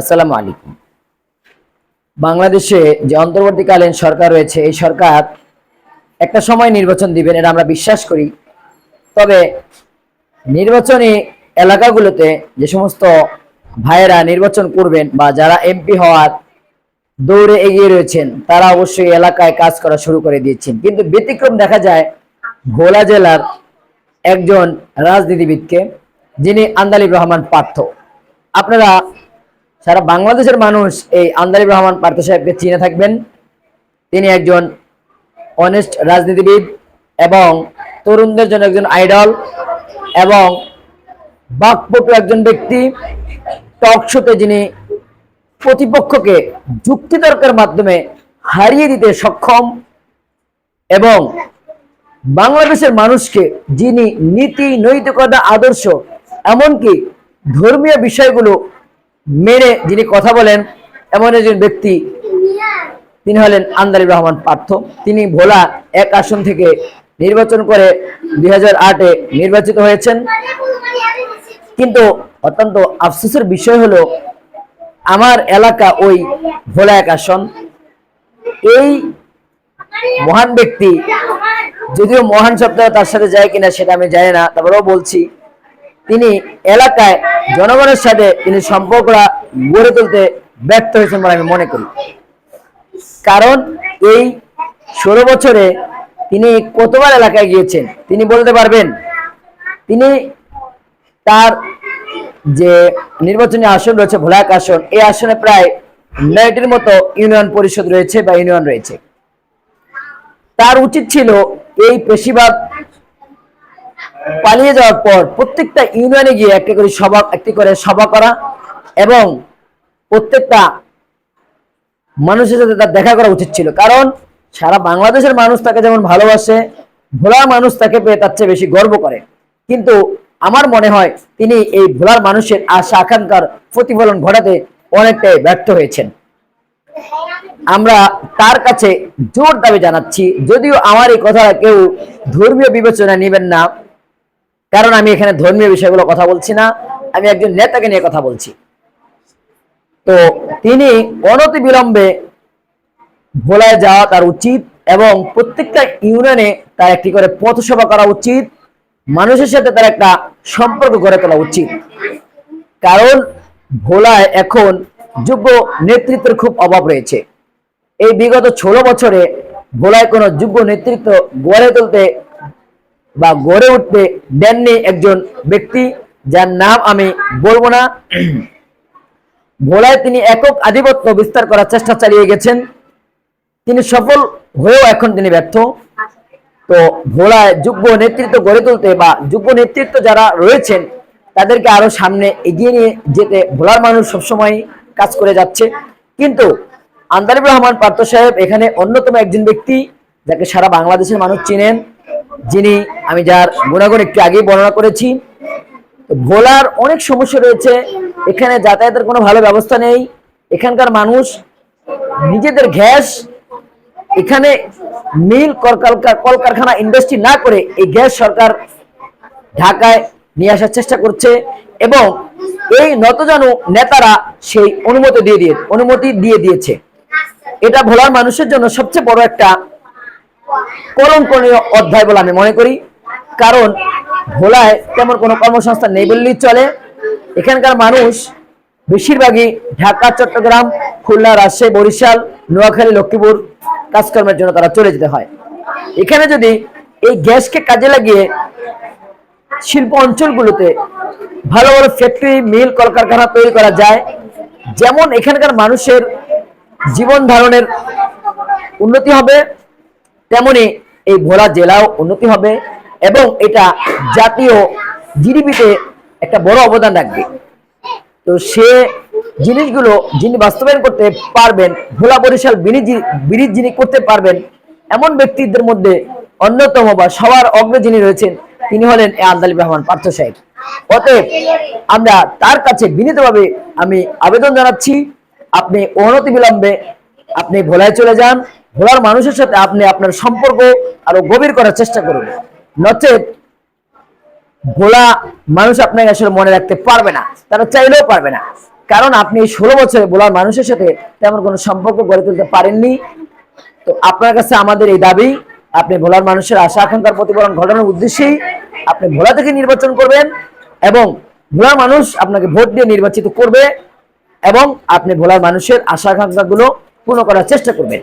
আসসালামু আলাইকুম। বাংলাদেশে যে অন্তর্বর্তীকালীন সরকার রয়েছে, এই সরকার একটা সময় নির্বাচন দিবেন এটা আমরা বিশ্বাস করি। তবে নির্বাচনী এলাকাগুলোতে যে সমস্ত ভাইয়েরা নির্বাচন করবেন বা যারা এমপি হওয়ার দৌড়ে এগিয়ে রয়েছেন, তারা অবশ্যই এলাকায় কাজ করা শুরু করে দিয়েছেন। কিন্তু ব্যতিক্রম দেখা যায়, ভোলা জেলার একজন রাজনীতিবিদকে, যিনি আন্দালিব রহমান পার্থ। আপনারা সারা বাংলাদেশের মানুষ এই আন্দালিব রহমান পার্থ সাহেবকে চিনে থাকবেন। তিনি একজন অনেস্ট রাজনীতিবিদ এবং তরুণদের জন্য একজন আইডল এবং বাকপটু একজন ব্যক্তি। টক শোতে যিনি প্রতিপক্ষকে যুক্তিতর্কের মাধ্যমে হারিয়ে দিতে সক্ষম এবং বাংলাদেশের মানুষকে যিনি নীতি, নৈতিকতা, আদর্শ, এমনকি ধর্মীয় বিষয়গুলো মেনে যিনি কথা বলেন, এমন একজন ব্যক্তি তিনি হলেন আন্দালিব রহমান পার্থ। তিনি ভোলা এক আসন থেকে নির্বাচন করে দুই আটে নির্বাচিত হয়েছেন। কিন্তু অত্যন্ত আফসোসের বিষয় হলো, আমার এলাকা ওই ভোলা এক আসন। এই মহান ব্যক্তি, যদিও মহান শব্দটা তার সাথে যায় কিনা সেটা আমি জানি না, তারপরেও বলছি তিনি এলাকায় জনগণের সাথে তিনি সম্পর্কটা গড়ে তুলতে ব্যর্থ হয়েছেন বলে আমি মনে করি। কারণ এই ষোলো বছরে তিনি কতবার এলাকায় গিয়েছেন? তিনি বলতে পারবেন, তিনি তার যে নির্বাচনী আসন রয়েছে, ভোলাক আসন, এই আসনে প্রায় নয়টির মতো ইউনিয়ন পরিষদ রয়েছে বা ইউনিয়ন রয়েছে। তার উচিত ছিল এই পেশিবাদ পালিয়ে যাওয়ার পর প্রত্যেকটা ইউনিয়নে গিয়ে একটি করে সভা, একটি করে সভা করা এবং প্রত্যেকটা মানুষের সাথে তার দেখা করা উচিত ছিল। কারণ সারা বাংলাদেশের মানুষ তাকে যেমন ভালোবাসে, ভোলার মানুষ তাকে পেয়ে তার চেয়ে বেশি গর্ব করে। কিন্তু আমার মনে হয় তিনি এই ভোলার মানুষের আশা, আকাঙ্ক্ষার প্রতিফলন ঘটাতে অনেকটাই ব্যর্থ হয়েছেন। আমরা তার কাছে জোর দাবি জানাচ্ছি, যদিও আমার এই কথা কেউ ধর্মীয় বিবেচনা নেবেন না। কারণ আমি এখানে ধর্মীয় বিষয়গুলো কথা বলছি না, আমি একজন নেতাকে নিয়ে কথা বলছি। তো তিনি অনতি বিলম্বে ভোলায় যাওয়া তার উচিত এবং প্রত্যেকটা ইউনিয়নে তার একটি করে পথসভা করা উচিত, মানুষের সাথে তার একটা সম্পর্ক গড়ে তোলা উচিত। কারণ ভোলায় এখন যোগ্য নেতৃত্বের খুব অভাব রয়েছে। এই বিগত ষোলো বছরে ভোলায় কোনো যোগ্য নেতৃত্ব গড়ে তুলতে বা গড়ে উঠতে দেননি একজন ব্যক্তি যার নাম আমি বলব না। ভোলায় তিনি একক আধিপত্য বিস্তার করার চেষ্টা চালিয়ে গেছেন। তিনি সফল হয়েও এখন তিনি ব্যর্থ। তো ভোলায় যোগ্য নেতৃত্ব গড়ে তুলতে বা যোগ্য নেতৃত্ব যারা রয়েছেন, তাদেরকে আরও সামনে এগিয়ে নিয়ে যেতে ভোলার মানুষ সবসময় কাজ করে যাচ্ছে। কিন্তু আন্দারিব রহমান পার্থ সাহেব এখানে অন্যতম একজন ব্যক্তি, যাকে সারা বাংলাদেশের মানুষ চিনেন। যিনি আমি যার গুণাগুণ একটু আগেই বর্ণনা করেছি ভোলার অনেক সমস্যা রয়েছে। এখানে যাতায়াতের কোনো ভালো ব্যবস্থা নেই। এখানকার মানুষ নিজেদের গ্যাস, এখানে মিল কলকারখা- কলকারখানা ইন্ডাস্ট্রি না করে এই গ্যাস সরকার ঢাকায় নিয়ে আসার চেষ্টা করছে এবং এই নতজানু নেতারা সেই অনুমতি দিয়ে দিয়ে, অনুমতি দিয়ে দিয়েছে। এটা ভোলার মানুষের জন্য সবচেয়ে বড় একটা কলঙ্কনীয় অধ্যায় বলে আমি মনে করি। কারণ ভোলায় তেমন কোনো কর্মসংস্থান নেই বললেই চলে। এখানকার মানুষ বেশিরভাগই ঢাকা, চট্টগ্রাম, খুলনা, রাজশাহী, বরিশাল, নোয়াখালী, লক্ষ্মীপুর কাজকর্মের জন্য তারা চলে যেতে হয়। এখানে যদি এই গ্যাসকে কাজে লাগিয়ে শিল্প অঞ্চলগুলোতে ভালো ভালো ফ্যাক্টরি মিল কলকারখানা তৈরি করা যায়, যেমন এখানকার মানুষের জীবন ধারণের উন্নতি হবে তেমনি এই ভোলা জেলাও উন্নতি হবে এবং এটা জাতীয় জিডিপিতে একটা বড় অবদান রাখবে। তো সে জিনিসগুলো যিনি বাস্তবায়ন করতে পারবেন, ভোলা বরিশাল ব্রিজ যিনি করতে পারবেন, এমন ব্যক্তিদের মধ্যে অন্যতম বা সবার অগ্রে যিনি রয়েছেন, তিনি হলেন এ আন্দালিব রহমান পার্থ সাহেব। অতএব আমরা তার কাছে বিনীতভাবে আমি আবেদন জানাচ্ছি, আপনি অনতি বিলম্বে আপনি ভোলায় চলে যান ভোলার মানুষের সাথে আপনি আপনার সম্পর্ক আরও গভীর করার চেষ্টা করুন। নচেত ভোলা মানুষ আপনাকে আসলে মনে রাখতে পারবে না, তারা চাইলেও পারবে না। কারণ আপনি ষোলো বছরে ভোলার মানুষের সাথে তেমন কোনো সম্পর্ক গড়ে তুলতে পারেননি। তো আপনার কাছে আমাদের এই দাবি, আপনি ভোলার মানুষের আশা আকাঙ্ক্ষার প্রতিফলন ঘটানোর উদ্দেশ্যেই আপনি ভোলা থেকে নির্বাচন করবেন এবং ভোলার মানুষ আপনাকে ভোট দিয়ে নির্বাচিত করবে এবং আপনি ভোলার মানুষের আশা আকাঙ্ক্ষাগুলো পূর্ণ করার চেষ্টা করবেন।